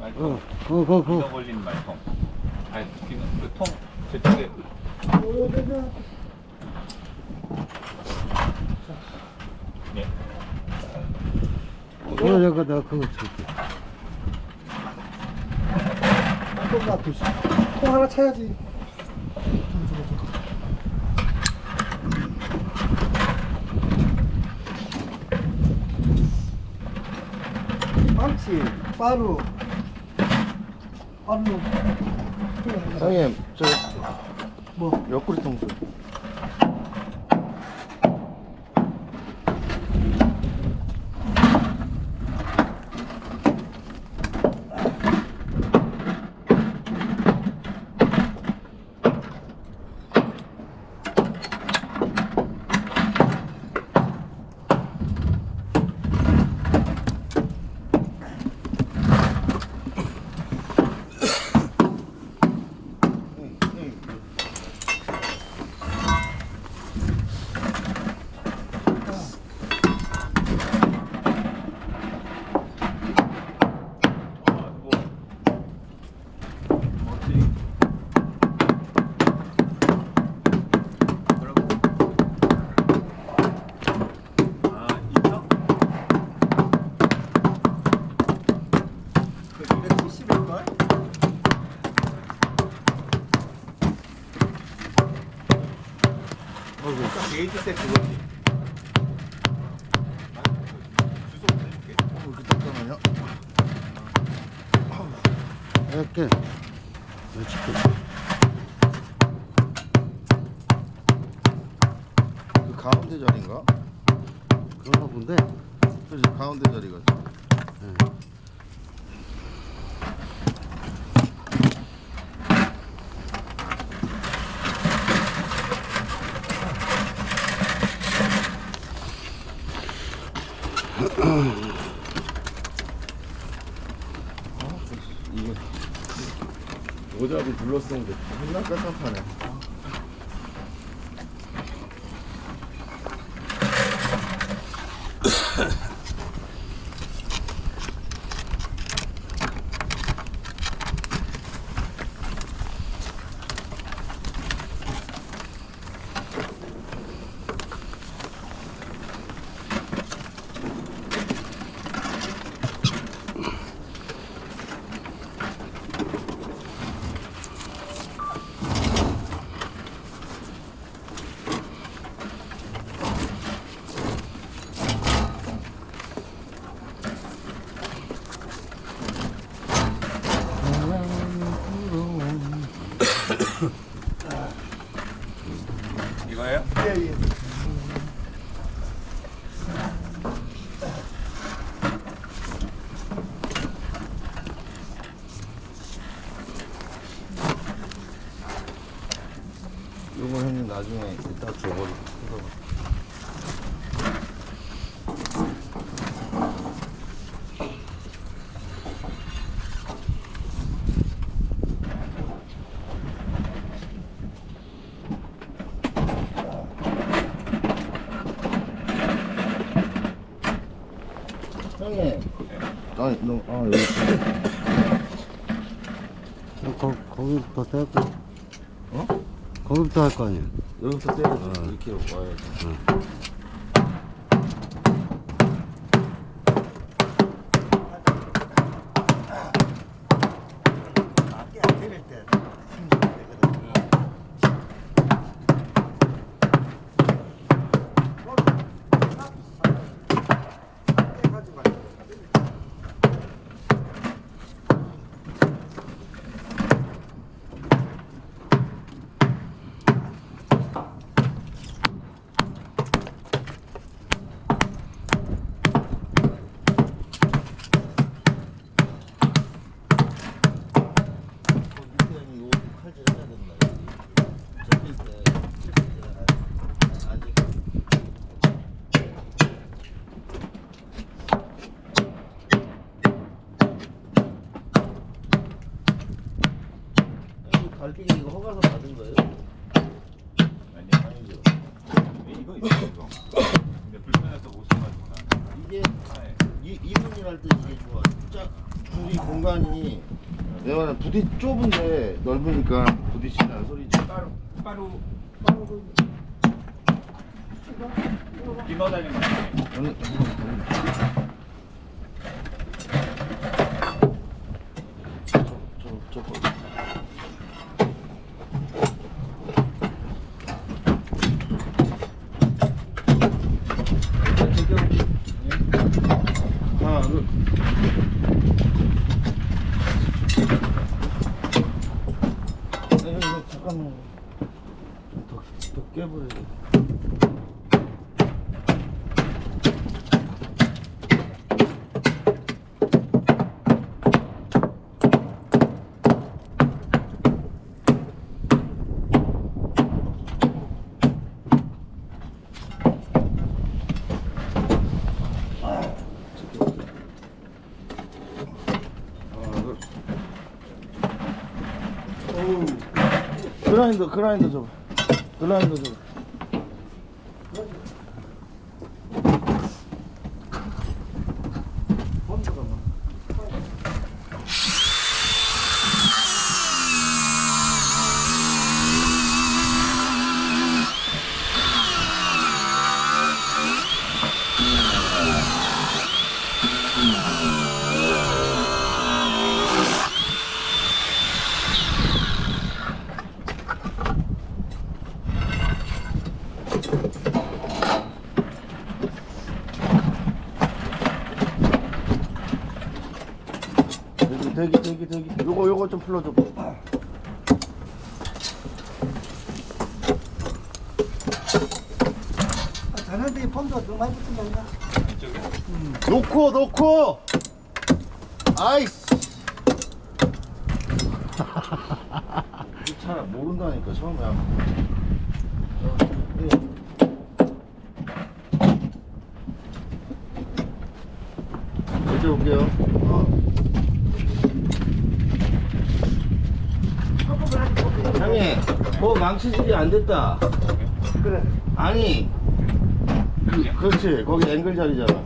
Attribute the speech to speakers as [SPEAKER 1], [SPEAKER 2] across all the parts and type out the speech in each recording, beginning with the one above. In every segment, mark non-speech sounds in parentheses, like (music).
[SPEAKER 1] 말통.
[SPEAKER 2] 그거 그거
[SPEAKER 1] 이거
[SPEAKER 2] 그거.
[SPEAKER 1] 걸린 말통. 아니, 그 통, 저쪽에. 네.
[SPEAKER 2] 그거 내가 내가 그거 줄게.
[SPEAKER 3] 통 하나 차야지. 빵치, 빠루, 빠루.
[SPEAKER 2] 형님 저
[SPEAKER 3] 뭐?
[SPEAKER 2] 옆구리 통수.
[SPEAKER 1] 게이지 세 그거지. 주소 보내줄게.
[SPEAKER 2] 이렇게 잠깐만요. 이렇게 이렇게. 그 가운데 자리인가? 그런가 본데. 그지 가운데 자리가. 네. 이게
[SPEAKER 4] 모자를 둘러쓰는데
[SPEAKER 2] 맨날 깜깜하네.
[SPEAKER 1] 이거예요?
[SPEAKER 3] 예, 예.
[SPEAKER 2] 이거 형님 나중에 이따 줘버리고. 형님 아니 너, 아 여기 있어.
[SPEAKER 3] 거, 거기부터 뗄 거.
[SPEAKER 2] 어?
[SPEAKER 3] 거기부터 할 거 아니야.
[SPEAKER 2] 여기부터 때려서 이렇게 와야지 갈비기 이거 허가서 받은 거예요?
[SPEAKER 1] 아니
[SPEAKER 2] 아니죠.
[SPEAKER 1] 이거 있어 이거. 근데 불편해서 못 써가지고 나.
[SPEAKER 2] 이게
[SPEAKER 1] 하나에.
[SPEAKER 2] 이, 이분이랄 때 이게 좋아. 짜, 둘이 공간이 내가 말하는 부디 좁은데 넓으니까 부딪힌다는 소리지.
[SPEAKER 1] 빠루 빠루 기너 다니는 거 같아.
[SPEAKER 2] 어느, 저, 저, 저, 저. 하나, 둘. 네, 이거 잠깐만. 더, 더 깨버려. 그라인더 그라인더 줘 그라인더 줘 대기 대기 대기 대기 요거 요거 좀 풀어줘
[SPEAKER 3] 아, 자네들이 펌프가 너무 많이 붙은다, 그냥.
[SPEAKER 1] 이쪽에
[SPEAKER 2] 놓고 놓고 아이씨 (laughs) 잘 모른다니까 처음에 어, 예. 이제 올게요 어. 형님 뭐 망치질이 안 됐다
[SPEAKER 3] 그래.
[SPEAKER 2] 아니 그, 그렇지. 거기 앵글 자리잖아.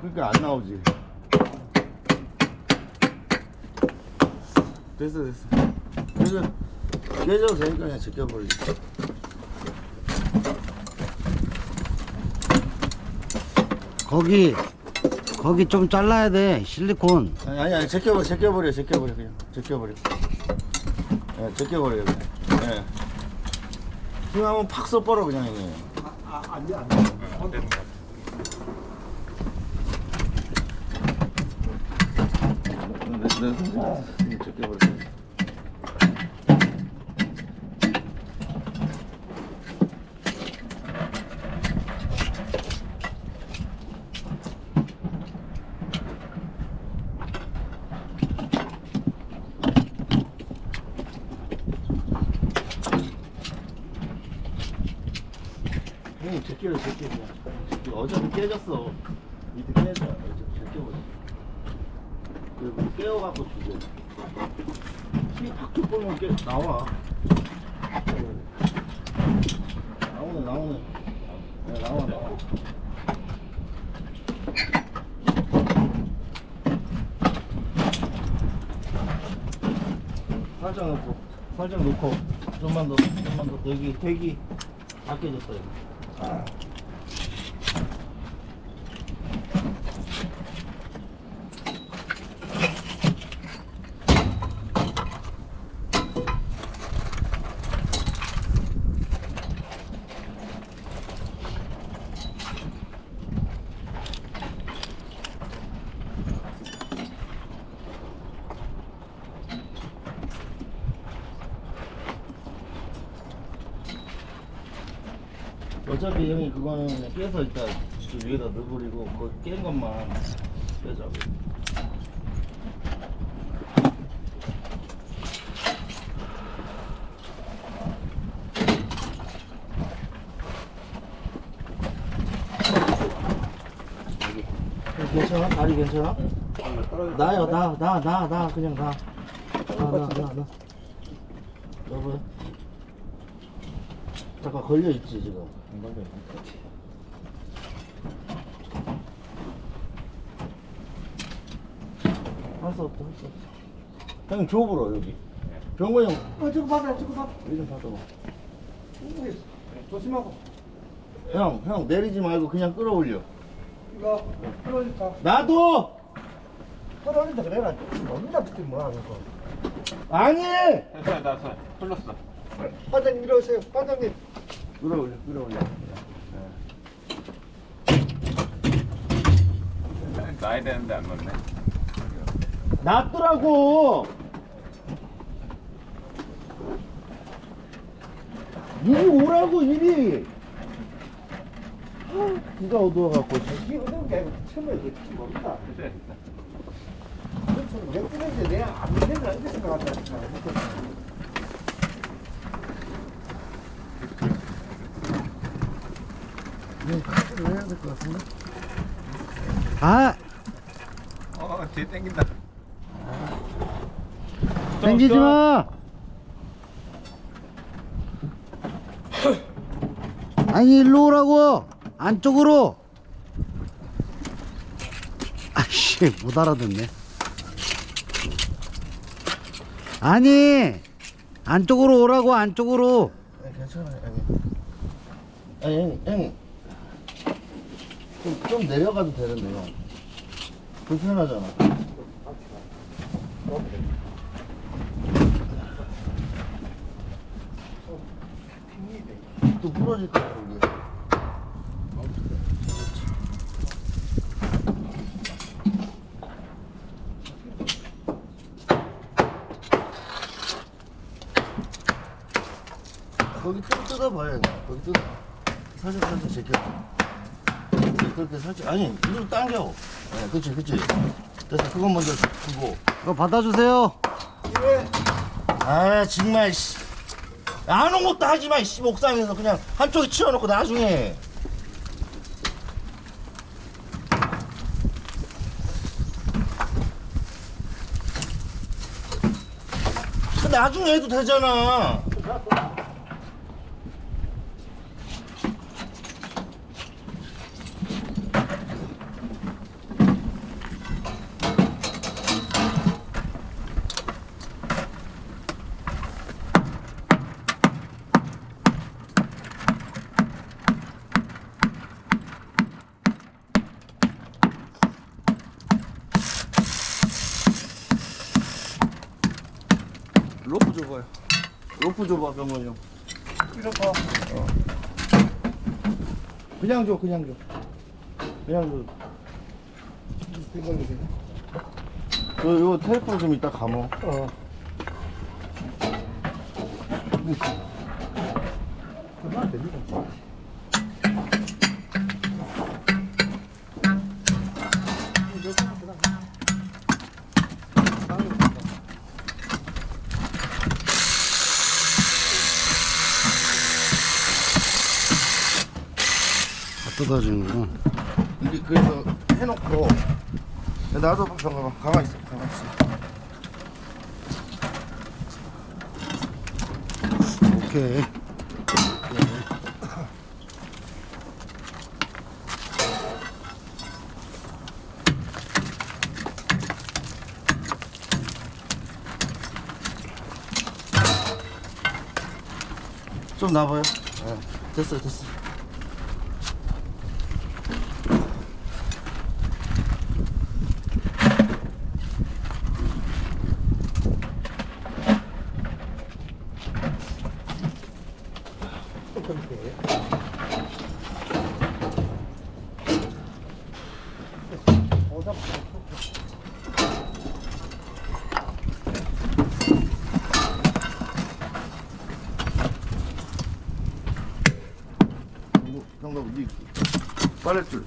[SPEAKER 2] 그러니까 안 나오지. 됐어 됐어. 그래서 깨져도 되니까 그냥 제껴버리지.
[SPEAKER 3] 거기, 거기 좀 잘라야 돼. 실리콘.
[SPEAKER 2] 아니 아니, 아니 제껴버려 제껴버려 제껴버려 그냥. 제껴버려. 예 제껴버려 그냥. 예 힘하면 팍 써버려 그냥 이게
[SPEAKER 3] 아, 안 돼, 안 돼.
[SPEAKER 1] 어.
[SPEAKER 2] 내, 내손 제껴버려 형님 제끼를 제끼 그냥 제끼 어차피 깨졌어. 밑에 깨져. 어차피 제끼버려. 그리고 깨워갖고 주고. 힘 밖에 보면 깨 나와. 나오네 나오네. 야, 나와 나와. 살짝 놓고 살짝 놓고. 좀만 더 좀만 더. 대기 대기. 다 깨졌어요 기 어차피 형이 그거는 그냥 깨서 일단 저 위에다 넣어버리고 그거 깬 것만 빼자고 괜찮아? 다리 괜찮아? 나요 나 나 나 나 그냥 나 나 나나 여보요 잠깐 걸려 있지 지금 할수 없다 할 수 없어 형님 줘보러 여기 병호 형
[SPEAKER 3] 어 저거 받아 저거 받아
[SPEAKER 2] 여기 좀 받아봐
[SPEAKER 3] 오, 조심하고
[SPEAKER 2] 형, 형 내리지 말고 그냥 끌어올려
[SPEAKER 3] 이거 끌어올릴까
[SPEAKER 2] 나도!
[SPEAKER 3] 끌어올린다 그래라 너무나 붙지 뭐하는 거
[SPEAKER 2] 아니!
[SPEAKER 1] 나 서- 풀렸어
[SPEAKER 3] 반장님 이러세요. 반장님
[SPEAKER 2] 끌어올려 끌어올려.
[SPEAKER 1] 나야 되는데 안 넣네.
[SPEAKER 2] 놨더라고! 이리 오라고 이리! 아, 비가 어두워갖고.
[SPEAKER 3] 게 아니고 처음에 모른다
[SPEAKER 1] 됐어
[SPEAKER 3] 그래서 왜 뜨는데 내가 안 되는 걸 이렇게 생각한다
[SPEAKER 2] 네, 카 드를 해야 될 것 같은데
[SPEAKER 5] 아,
[SPEAKER 1] 어 뒤에 땡긴다
[SPEAKER 5] 당기지 마. 아니 일로 오라고 안쪽으로. 아씨 못 알아듣네. 아니 안쪽으로 오라고 안쪽으로.
[SPEAKER 2] 네, 괜찮아요 형님 아니 형님 형님 좀, 좀 내려가도 되는데 형 불편하잖아. 또 부러질 것 같아 이게. 거기 좀 뜯어봐요 거기 뜯어. 살짝 살짝 제껴 그렇게, 살짝 아니 이리로 당겨. 네, 그치 그치. 됐어 그건 먼저 두고.
[SPEAKER 5] 그거 받아주세요.
[SPEAKER 2] 아 정말 씨. 아무것도 하지 마 씨 옥상에서. 그냥 한쪽에 치워놓고 나중에. 그 나중에 해도 되잖아 로프 줘봐요 로프 줘봐 병원이 형
[SPEAKER 3] 이렇게 봐.
[SPEAKER 2] 그냥 줘 그냥 줘 그냥 줘
[SPEAKER 3] 이걸로 돼.
[SPEAKER 2] 요, 요 테이프를 좀 이따 감어
[SPEAKER 3] 어. 그만 됩니다.
[SPEAKER 5] 다 뜯어주는구나.
[SPEAKER 2] 이게 그래서 해놓고 나도 병원 가만히 있어 가만히 있어
[SPEAKER 5] 오케이.
[SPEAKER 2] 좀 나봐요. 네. 됐어, 됐어. 이거 형님 이 빨랫줄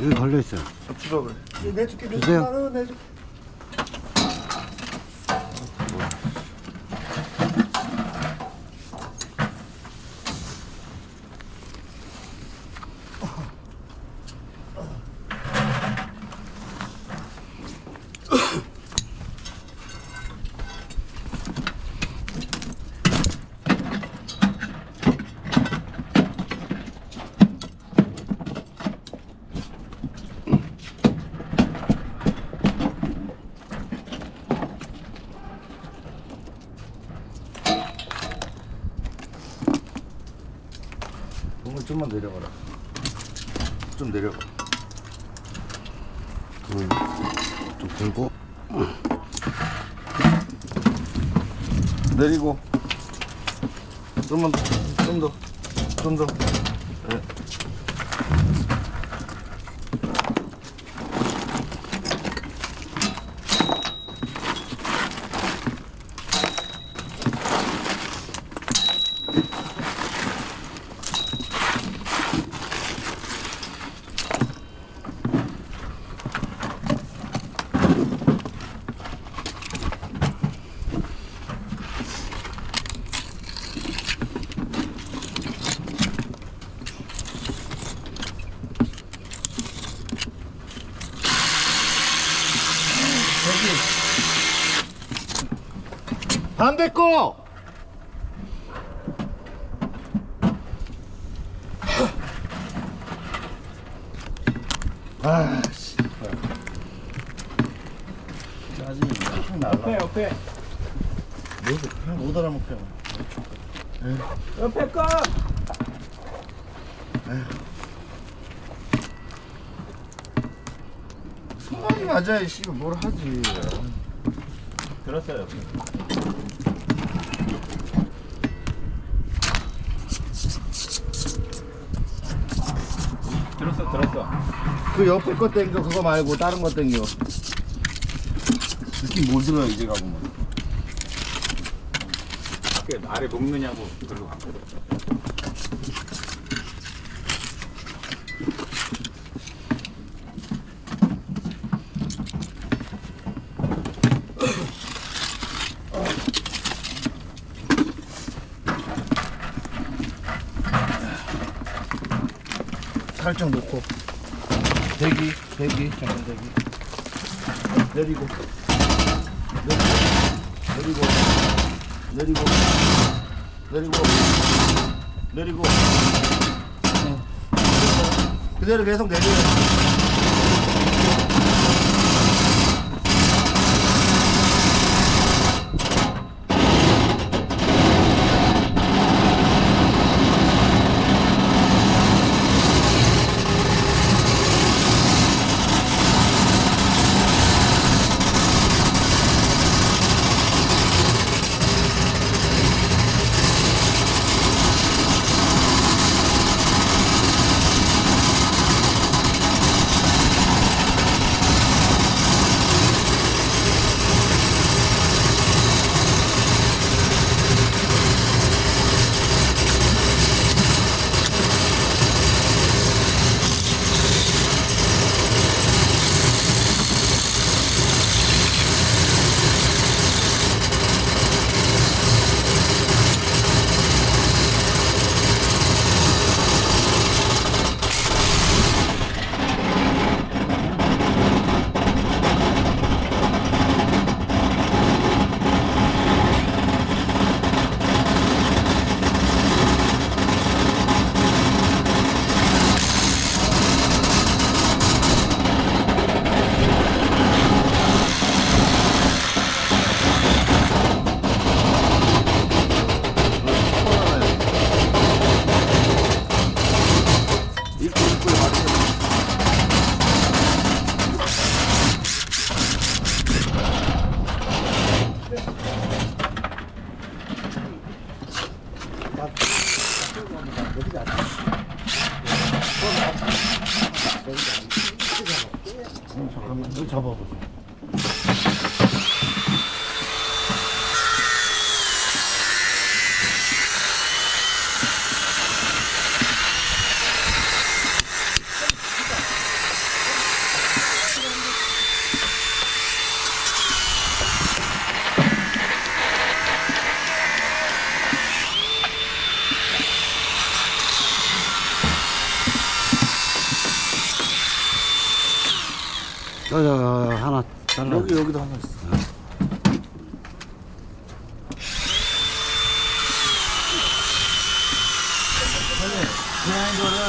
[SPEAKER 5] 여기 걸려있어요.
[SPEAKER 3] 내줄게 내줄게
[SPEAKER 5] 주세요.
[SPEAKER 3] 나는 내줄게
[SPEAKER 2] 몸을 좀만 내려가라. 좀 내려가.
[SPEAKER 5] 음, 좀 들고.
[SPEAKER 2] 내리고. 좀만 더. 좀 더. 좀 더. 네. 반대 거! 아, 씨. 짜증이 팍 날라.
[SPEAKER 1] 옆에 옆에
[SPEAKER 2] 못 알아먹혀.
[SPEAKER 1] 옆에 거
[SPEAKER 2] 생각이 맞아야 씨발 뭘 하지.
[SPEAKER 1] 들었어요 옆에
[SPEAKER 2] 그 옆에 거 땡겨 그거 말고 다른 거 땡겨. 느낌 못 들어요 이제 가보면.
[SPEAKER 1] 밖에 아래 먹느냐고 그러고
[SPEAKER 2] 살짝 놓고 대기 대기 잠깐 대기. 내리고. 내리고. 내리고. 내리고. 내리고. 어. 그대로 계속 내려요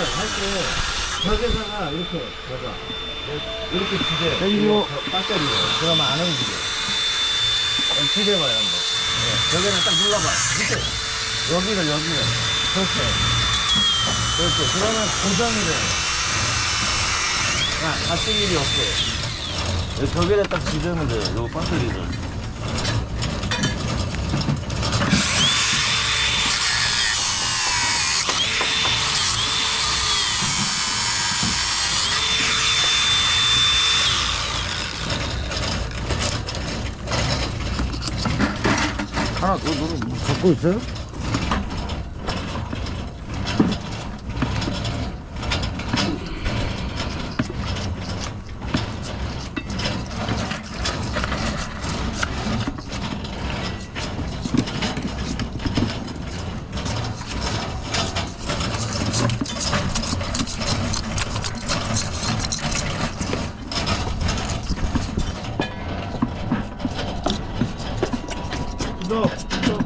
[SPEAKER 2] 할때 벽에다가 이렇게 봐봐 이렇게 기대.
[SPEAKER 5] 땡기고.
[SPEAKER 2] 배터리로 그러면 안 움직여 기대봐요 한번. 네. 벽에는 딱 눌러봐 밑에 여기를 여기를 그렇게 그렇죠 그러면 고정이 돼. 야, 다칠 일이 없어 여기 벽에다 딱 기대면 돼요 요 배터리를 하나 더 누르면
[SPEAKER 5] 갖고 있어요?
[SPEAKER 2] 너, 너.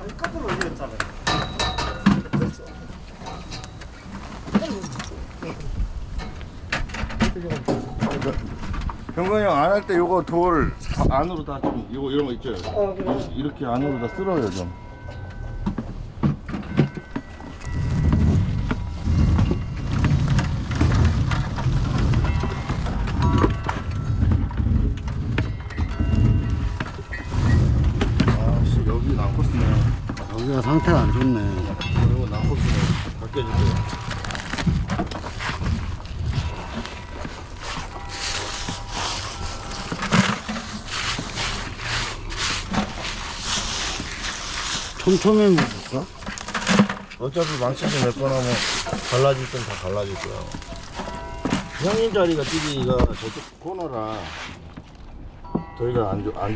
[SPEAKER 3] 아니 거꾸로 올렸잖아요.
[SPEAKER 2] 병건이 형 안 할 때 요거 돌 안으로 다 좀 요거 이런 거 있죠?
[SPEAKER 3] 어, 그래.
[SPEAKER 2] 이- 이렇게 안으로 다 쓸어요 좀.
[SPEAKER 5] 촘촘해 먹을까?
[SPEAKER 2] 어차피 망치도 몇번 하면 갈라질 땐 다 갈라질 거야. 형님 자리가 뛰기가 저쪽 코너라 저희가 안, 좋- 안